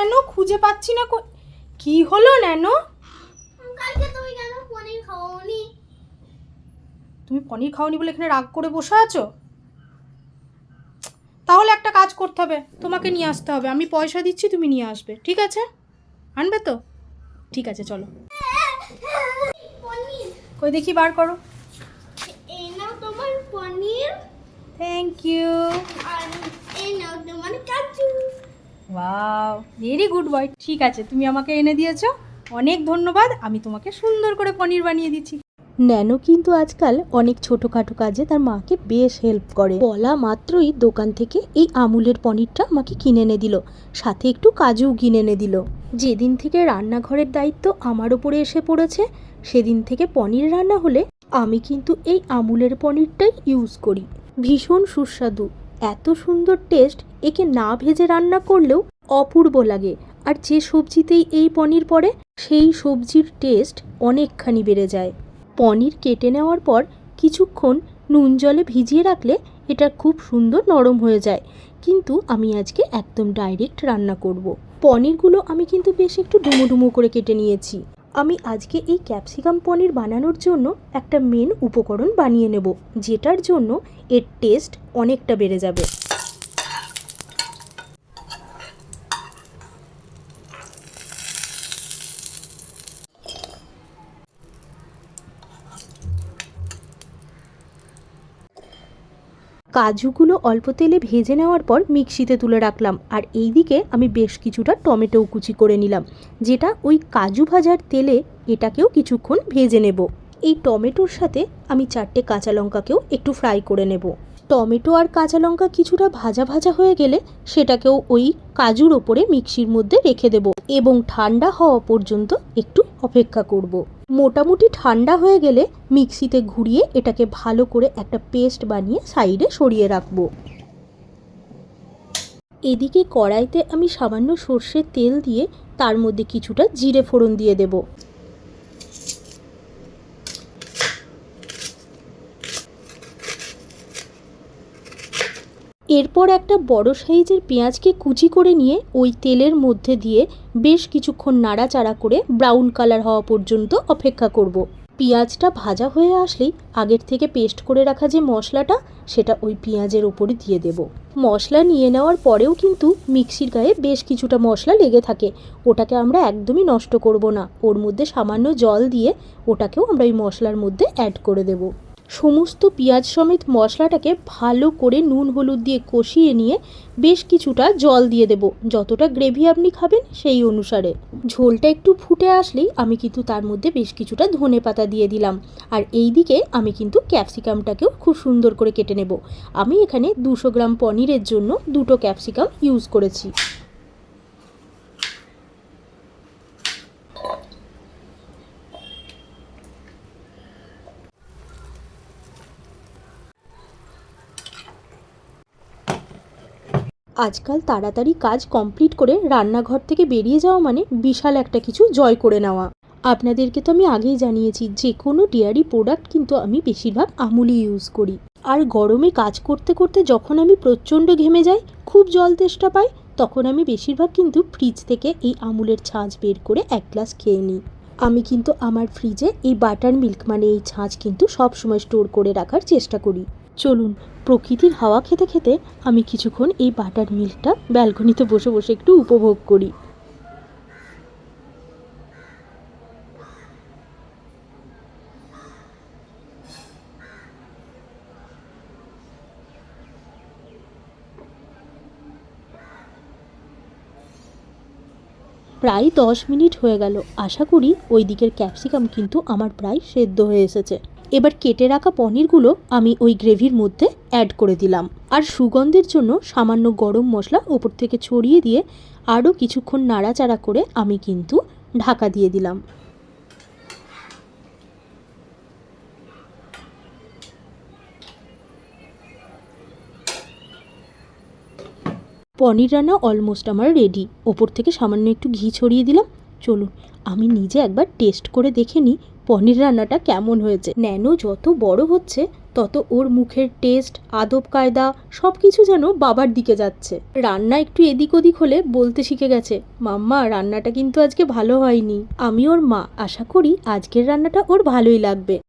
Nano? খুঁজে পাচ্ছি না কো- হলো ন্যানো? কালকে তুমি কেন পনির খাওনি? তুমি পনির খাওনি বলে এখানে রাগ করে বসে আছো? তাহলে একটা কাজ করতে হবে তোমাকে নিয়ে আসতে হবে। আমি পয়সা দিচ্ছি তুমি নিয়ে আসবে ঠিক আছে? আনবে তো? ঠিক আছে চলো। কই দেখি বার করো। এই নাও তোমার পনির। থ্যাংক ইউ আর এই নাও তোমার কাজু। ওয়াও ভেরি গুড বয় ঠিক আছে, তুমি আমাকে এনে দিয়েছ। অনেক ধন্যবাদ, আমি তোমাকে সুন্দর করে পনির বানিয়ে দিচ্ছি। ন্যানো কিন্তু আজকাল অনেক ছোটোখাটো কাজে তার মাকে বেশ হেল্প করে। বলা মাত্রই দোকান থেকে এই আমুলের পনিরটা আমাকে কিনে এনে দিল, সাথে একটু কাজুও কিনে এনে দিল। যেদিন থেকে রান্নাঘরের দায়িত্ব আমার উপরে এসে পড়েছে, সেদিন থেকে পনির রান্না হলে আমি কিন্তু এই আমুলের পনিরটাই ইউজ করি। ভীষণ সুস্বাদু, এত সুন্দর টেস্ট একে না ভেজে রান্না করলেও অপূর্ব লাগে। আর যে সবজিতেই এই পনির পড়ে, সেই সবজির টেস্ট অনেকখানি বেড়ে যায়। পনির কেটে নেওয়ার পর কিছুক্ষণ নুন জলে ভিজিয়ে রাখলে এটা খুব সুন্দর নরম হয়ে যায়। কিন্তু আমি আজকে একদম ডাইরেক্ট রান্না করব। পনিরগুলো আমি কিন্তু বেশ একটু ডুমো ডুমো করে কেটে নিয়েছি। আমি আজকে এই ক্যাপসিকাম পনির বানানোর জন্য একটা মেন উপকরণ বানিয়ে নেব, যেটার জন্য এর টেস্ট অনেকটা বেড়ে যাবে। কাজুগুলো অল্প তেলে ভেজে নেওয়ার পর মিক্সিতে তুলে রাখলাম। আর এইদিকে আমি বেশ কিছুটা টমেটোও কুচি করে নিলাম, যেটা ওই কাজু ভাজার তেলে এটাকেও কিছুক্ষণ ভেজে নেব। এই টমেটোর সাথে আমি চারটে কাঁচা লঙ্কাকেও একটু ফ্রাই করে নেব। টমেটো আর কাঁচা লঙ্কা কিছুটা ভাজা ভাজা হয়ে গেলে সেটাকেও ওই কাজুর ওপরে মিক্সির মধ্যে রেখে দেব এবং ঠান্ডা হওয়া পর্যন্ত একটু অপেক্ষা করব। মোটামুটি ঠান্ডা হয়ে গেলে মিক্সিতে ঘুরিয়ে এটাকে ভালো করে একটা পেস্ট বানিয়ে সাইডে সরিয়ে রাখব। এদিকে কড়াইতে আমি সামান্য সর্ষের তেল দিয়ে তার মধ্যে কিছুটা জিরে ফোড়ন দিয়ে দেব। এরপর একটা বড় সাইজের পেঁয়াজকে কুচি করে নিয়ে ওই তেলের মধ্যে দিয়ে বেশ কিছুক্ষণ নাড়াচাড়া করে ব্রাউন কালার হওয়া পর্যন্ত অপেক্ষা করব। পেঁয়াজটা ভাজা হয়ে আসলেই আগের থেকে পেস্ট করে রাখা যে মশলাটা, সেটা ওই পেঁয়াজের ওপরে দিয়ে দেব। মশলা নিয়ে নেওয়ার পরেও কিন্তু মিক্সির গায়ে বেশ কিছুটা মশলা লেগে থাকে। ওটাকে আমরা একদমই নষ্ট করব না। ওর মধ্যে সামান্য জল দিয়ে ওটাকেও আমরা ওই মশলার মধ্যে অ্যাড করে দেব। সমস্ত পেঁয়াজ সমেত মশলাটাকে ভালো করে নুন হলুদ দিয়ে কষিয়ে নিয়ে বেশ কিছুটা জল দিয়ে দেব। যতটা গ্রেভি আপনি খাবেন সেই অনুসারে। ঝোলটা একটু ফুটে আসলেই আমি কিন্তু তার মধ্যে বেশ কিছুটা ধনে পাতা দিয়ে দিলাম। আর এই দিকে আমি কিন্তু ক্যাপসিকামটাকেও খুব সুন্দর করে কেটে নেব। আমি এখানে দুশো গ্রাম পনিরের জন্য দুটো ক্যাপসিকাম ইউজ করেছি। আজকাল তাড়াতাড়ি কাজ কমপ্লিট করে রান্নাঘর থেকে বেরিয়ে যাওয়া মানে বিশাল একটা কিছু জয় করে নেওয়া। আপনাদেরকে তো আমি আগেই জানিয়েছি, যে কোনো ডেয়ারি প্রোডাক্ট কিন্তু আমি বেশিরভাগ আমুলই ইউজ করি। আর গরমে কাজ করতে করতে যখন আমি প্রচণ্ড ঘেমে যাই, খুব জল তেষ্টা পাই, তখন আমি বেশিরভাগ কিন্তু ফ্রিজ থেকে এই আমুলের ছাঁচ বের করে এক গ্লাস খেয়ে নিই। আমি কিন্তু আমার ফ্রিজে এই বাটার মিল্ক মানে এই ছাঁচ কিন্তু সব সময় স্টোর করে রাখার চেষ্টা করি। চলুন প্রকৃতির হাওয়া খেতে খেতে আমি কিছুক্ষণ এই বাটার মিল্কটা ব্যালকনিতে বসে বসে একটু উপভোগ করি। প্রায় দশ মিনিট হয়ে গেল। আশা করি ওই দিকের ক্যাপসিকাম কিন্তু আমার প্রায় সেদ্ধ হয়ে এসেছে। এবার কেটে রাখা পনিরগুলো আমি ওই গ্রেভির মধ্যে অ্যাড করে দিলাম। আর সুগন্ধের জন্য সামান্য গরম মশলা ওপর থেকে ছড়িয়ে দিয়ে আরও কিছুক্ষণ নাড়াচাড়া করে আমি কিন্তু ঢাকা দিয়ে দিলাম। পনির রান্না অলমোস্ট আমার রেডি ওপর থেকে সামান্য একটু ঘি ছড়িয়ে দিলাম। চলুন, আমি নিজে একবার টেস্ট করে দেখে নিই পনির রান্নাটা কেমন হয়েছে। ন্যানো যত বড় হচ্ছে, তত ওর মুখের টেস্ট আদব কায়দা সব কিছু যেন বাবার দিকে যাচ্ছে। রান্না একটু এদিক ওদিক হলে বলতে শিখে গেছে, মাম্মা, রান্নাটা কিন্তু আজকে ভালো হয়নি। আমি ওর মা, আশা করি আজকের রান্নাটা ওর ভালোই লাগবে।